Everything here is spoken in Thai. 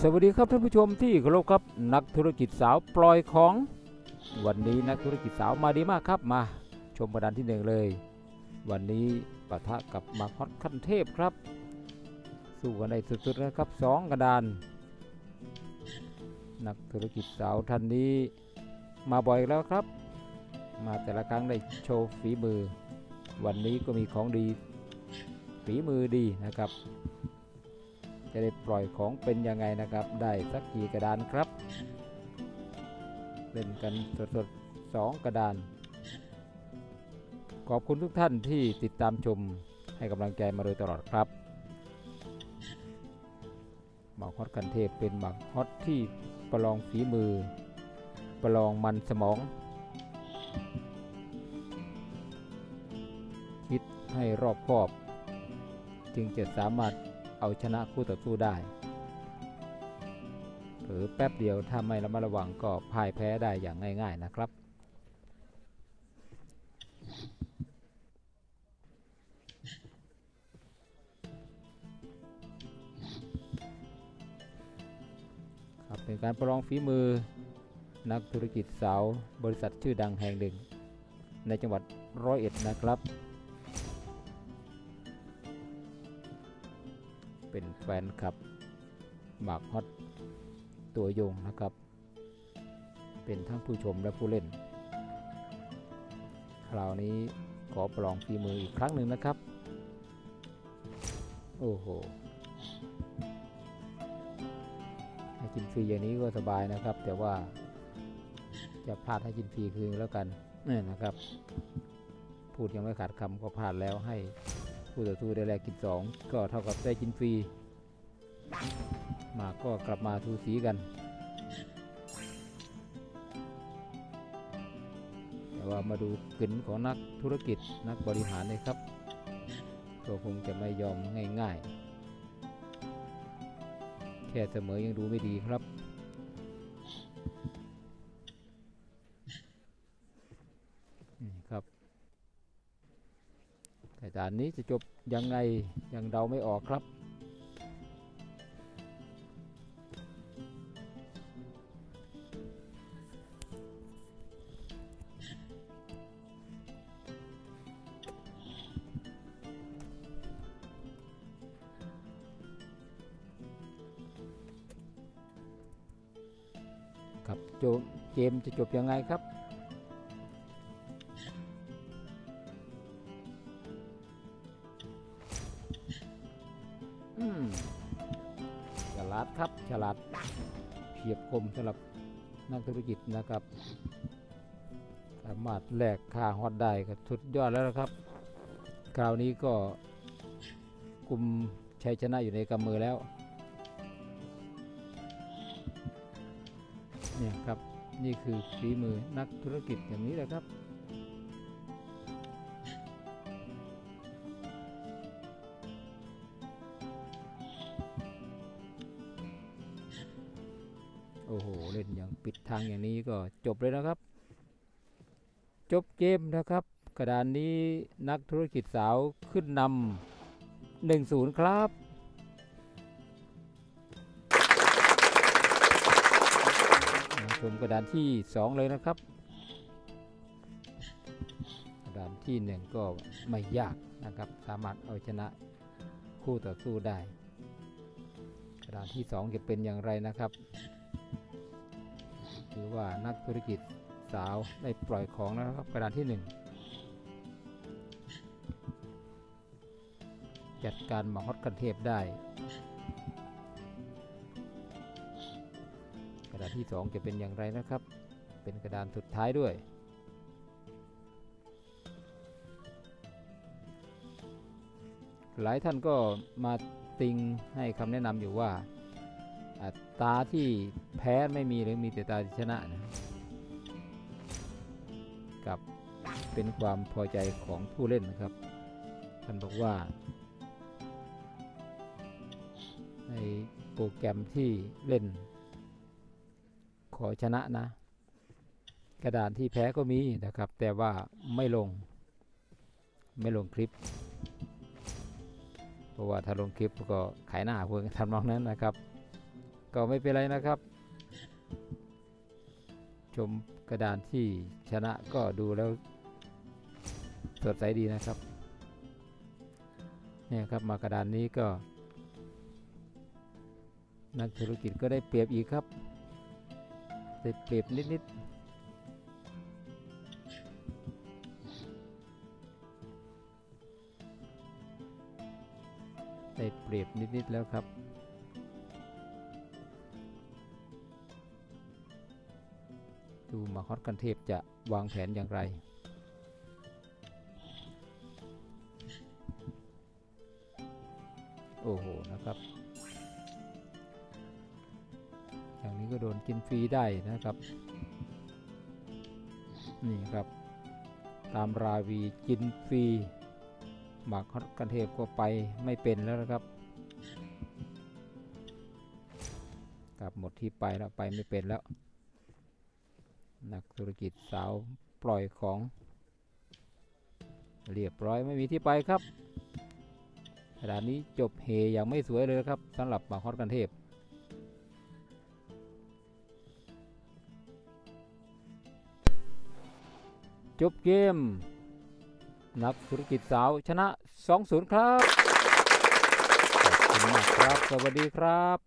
สวัสดีครับท่านผู้ชมที่เคารพครับนักธุรกิจสาวปล่อยของ วันนี้นักธุรกิจสาวมาดีมากครับมา ชมประดานที่หนึ่งเลย วันนี้ปะทะกับมาฮอตขั้นเทพครับ สู้กันได้สุดๆนะครับสองกระดาน นักธุรกิจสาวท่านนี้มาบ่อยแล้วครับ มาแต่ละครั้งได้โชว์ฝีมือ วันนี้ก็มีของดีฝีมือดีนะครับ จะได้ปล่อยของเป็นยังไงนะครับ ได้สักกี่กระดานครับ เล่นกันสดๆสองกระดาน ขอบคุณทุกท่านที่ติดตามชมให้กำลังใจมาโดยตลอดครับหมากฮอตกันเทพเป็นหมากฮอตที่ประลองฝีมือ ประลองมันสมอง คิดให้รอบคอบ จึงจะสามารถ เอาชนะคู่ต่อสู้ได้เผลอแป๊บเดียวถ้าไม่ระมัดระวังก็พ่ายแพ้ได้อย่างง่าย ๆนะครับ ครับเป็นการประลองฝีมือนักธุรกิจสาวบริษัทชื่อดังแห่งหนึ่ง ในจังหวัดร้อยเอ็ดนะครับ เป็นแฟนคลับหมากฮอตตัวยงนะครับ เป็นทั้งผู้ชมและผู้เล่น คราวนี้ขอประลองฝีมืออีกครั้งหนึ่งนะครับ โอ้โหให้กินฟรีอย่างนี้ก็สบายนะครับ แต่ว่าจะพลาดให้กินฟรีคืนแล้วกันนี่นะครับ พูดยังไม่ขาดคำก็พลาดแล้วให้ ผู้ต่อสู้ได้แลกกินสองก็เท่ากับได้กินฟรี มาก็กลับมาทูสีกัน แต่ว่ามาดูกลิ่นของนักธุรกิจนักบริหารเลยครับก็คงจะไม่ยอมง่ายๆ แค่เสมอยังดูไม่ดีครับานนี้จะจบยังไงยังเดาไม่ออกครับ ครับจเกมจะจบยังไงครับ ฉลาดครับฉลาดเฉียบคมสำหรับนักธุรกิจนะครับ สามารถแลกค่าฮอตได้ก็สุดยอดแล้วนะครับ คราวนี้ก็กลุ่มชัยชนะอยู่ในกำมือแล้วเนี่ยครับนี่คือฝีมือนักธุรกิจอย่างนี้แหละครับ โอ้โห เล่นอย่างปิดทางอย่างนี้ก็จบเลยนะครับ จบเกมนะครับ กระดานนี้นักธุรกิจสาวขึ้นนำหนึ่งศูนย์ครับชมกระดานที่ 2 เลยนะครับ กระดานที่ 1 ก็ไม่ยากนะครับ สามารถเอาชนะคู่ต่อสู้ได้ กระดานที่ 2 จะเป็นอย่างไรนะครับ ว่านักธุรกิจสาวได้ปล่อยของนะครับ กระดานที่ 1 จัดการมาฮอตกันเทพได้ กระดานที่ 2 จะเป็นอย่างไรนะครับ เป็นกระดานสุดท้ายด้วยหลายท่านก็มาติงให้คำแนะนำอยู่ว่า ตาที่แพ้ไม่มีหรือมีแต่ตาที่ชนะนะกับเป็นความพอใจของผู้เล่นนะครับท่านบอกว่า ในโปรแกรมที่เล่น ขอชนะนะ กระดานที่แพ้ก็มีนะครับ แต่ว่าไม่ลงไม่ลงคลิปเพราะว่าถ้าลงคลิปก็ขายหน้าพวกทำนองนั้นนะครับ ก็ไม่เป็นไรนะครับ ชมกระดานที่ชนะก็ดูแล้วสดใสดีนะครับเนี่ยครับมากระดานนี้ก็ นักธุรกิจก็ได้เปรียบอีกครับได้เปรียบนิดๆได้เปรียบนิด ๆ แล้วครับ ดูมาฮอตกันเทพจะวางแผนอย่างไร โอ้โห นะครับ อย่างนี้ก็โดนกินฟรีได้นะครับ นี่ครับ ตามราวีกินฟรีหมากฮอตกันเทพก็ไปไม่เป็นแล้วนะครับกลับหมดที่ไปแล้วไปไม่เป็นแล้ว นักธุรกิจสาวปล่อยของ เรียบร้อยไม่มีที่ไปครับขณะนี้จบเฮอย่างไม่สวยเลยครับสำหรับหมากฮอตกันเทพจบเกม นักธุรกิจสาวชนะ 2-0 ครับ ขอบคุณมากครับ สวัสดีครับ